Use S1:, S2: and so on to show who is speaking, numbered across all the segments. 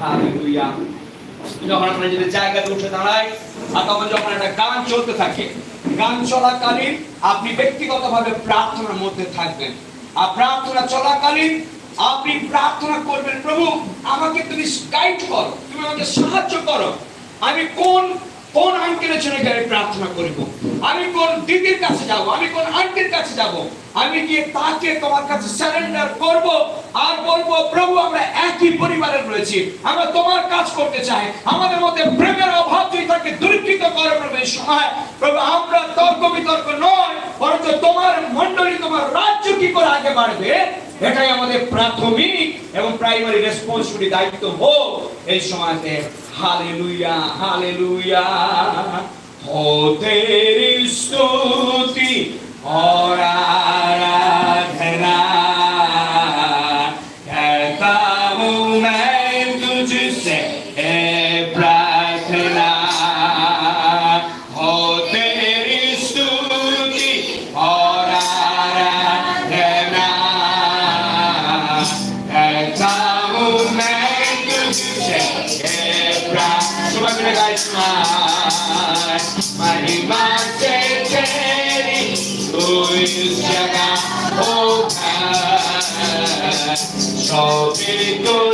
S1: Hallelujah. যখন আমরা যদি জায়গাতে উঠে দাঁড়াই, আর তখন যখন একটা গান চলতে থাকে, গান চলাকালীন আপনি ব্যক্তিগতভাবে প্রার্থনার মধ্যে থাকবেন। আর প্রার্থনা চলাকালীন আপনি প্রার্থনা করবেন, প্রভু, আমাকে তুমি গাইড করো, তুমি আমাকে সাহায্য করো। আমি কোন কোন আঙ্কেলের জন্য গিয়ে প্রার্থনা করব? আমি কোন দিদির কাছে যাব? আমি কোন আন্টির কাছে যাব? আমি গিয়ে তাকে তোমার কাছে সারেন্ডার করব আর বলব, প্রভু, আমরা একই পরিবারের রয়েছি। আমরা তোমার কাজ করতে চাই। আমাদের মধ্যে প্রেমের অভাব যদি তাকে দূরীকৃত করে, প্রভু, এই সময়, প্রভু, আমরা তর্ক বিতর্ক নয়, বরঞ্চ তোমার মণ্ডলী, তোমার রাজ্য কি করে আগে বাড়বে? এটাই আমাদের প্রাথমিক এবং প্রাইমারি রেসপন্সিবিলিটি দায়িত্ব হোক এই সময়তে, হালেলুয়া হালেলুয়া। ও তেরি স্তুতি और paradise mais. Marima Sekeri, Luiz Jaga Oka, Show Vitor.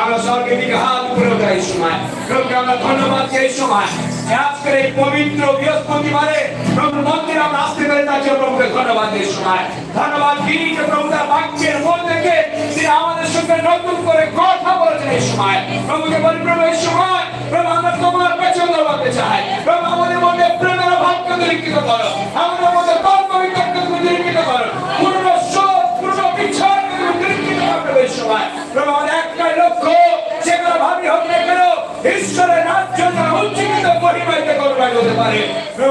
S1: আমরা স্বর্গের দিকে হাত উপরে ওঠাই সময়। প্রভুকে আমরা ধন্যবাদ এই সময়। আজকের এই পবিত্র বৃহস্পতিবারে প্রভু মন্দিরে আমরা আসতে পারি তার জন্য প্রভুকে ধন্যবাদ এই সময়। ধন্যবাদ দিই যে প্রভু তার বাক্যের মধ্যে থেকে তিনি আমাদের সঙ্গে নতুন করে কথা বলেছেন এই সময়। প্রভুকে বলি, প্রভু, এই সময় প্রভু আমরা তোমার পেছনে দৌড়াতে চাই। প্রভু আমাদের মধ্যে প্রভু একটাই লক্ষ্য, সেগুলো ভাবি হোক না কেন, ঈশ্বরের রাজ্য তারা উচ্চিত পরিমাণিত করবার হতে পারে।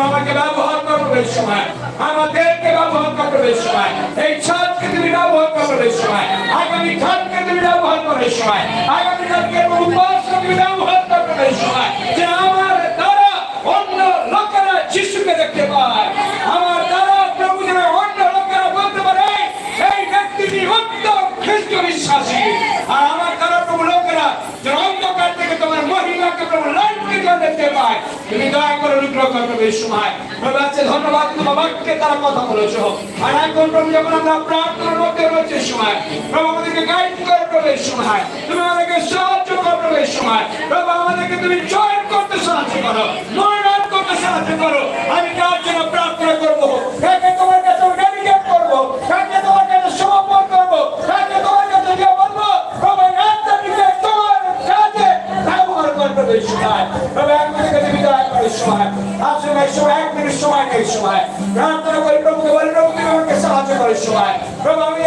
S1: আমাকে ব্যবহার করবে সময়। আমাদেরকে ব্যবহার করবে সময়। এই ছাদকে তুমি ব্যবহার করবে সময়। আগামী খানকে তুমি ব্যবহার করবে সময়। আগামী কালকে উপাসকে তুমি ব্যবহার করবে সময়। তুমি দয়া করে অনুগ্রহ করবে এই সময় প্রভু ধন্যবাদ, তোমার বাক্যে তারা কথা বলেছ আর এখন প্রভু যখন আমরা প্রার্থনার মধ্যে রয়েছে সময় প্রভু আমাদেরকে গাইড তুমি আমাদেরকে সাহায্য করো প্রভু সময় প্রভু আমাদেরকে তুমি জয়েন করতে সাহায্য করো মনোনয়ন করতে সাহায্য করো। আমি কার জন্য প্রার্থনা করব। সময়। আসুন এই সময়, এক মিনিট সময় নেই সময়। প্রার্থনা করি প্রভুকে বলি, প্রভু তুমি আমাকে সাহায্য করে এই সময়। প্রভু, আমি